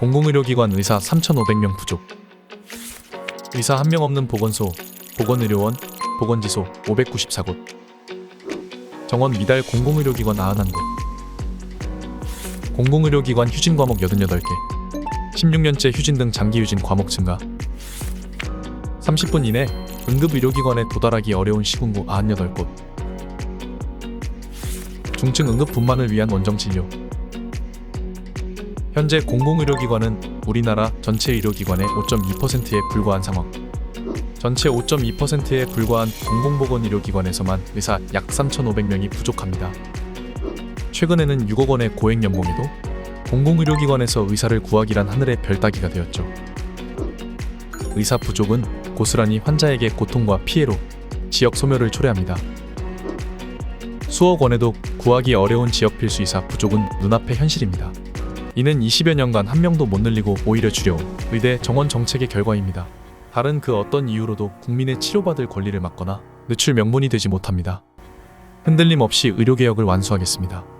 공공의료기관 의사 3,500명 부족. 의사 한 명 없는 보건소, 보건의료원, 보건지소 594곳. 정원 미달 공공의료기관 91곳. 공공의료기관 휴진 과목 88개. 16년째 휴진 등 장기 휴진 과목 증가. 30분 이내 응급의료기관에 도달하기 어려운 시군구 98곳. 중증 응급 분만을 위한 원정 진료. 현재 공공의료기관은 우리나라 전체 의료기관의 5.2%에 불과한 상황. 전체 5.2%에 불과한 공공보건의료기관에서만 의사 약 3,500명이 부족합니다. 최근에는 6억 원의 고액 연봉에도 공공의료기관에서 의사를 구하기란 하늘의 별 따기가 되었죠. 의사 부족은 고스란히 환자에게 고통과 피해로 지역 소멸을 초래합니다. 수억 원에도 구하기 어려운 지역 필수 의사 부족은 눈앞의 현실입니다. 이는 20여 년간 한 명도 못 늘리고 오히려 줄여온 의대 정원 정책의 결과입니다. 다른 그 어떤 이유로도 국민의 치료받을 권리를 막거나 늦출 명분이 되지 못합니다. 흔들림 없이 의료개혁을 완수하겠습니다.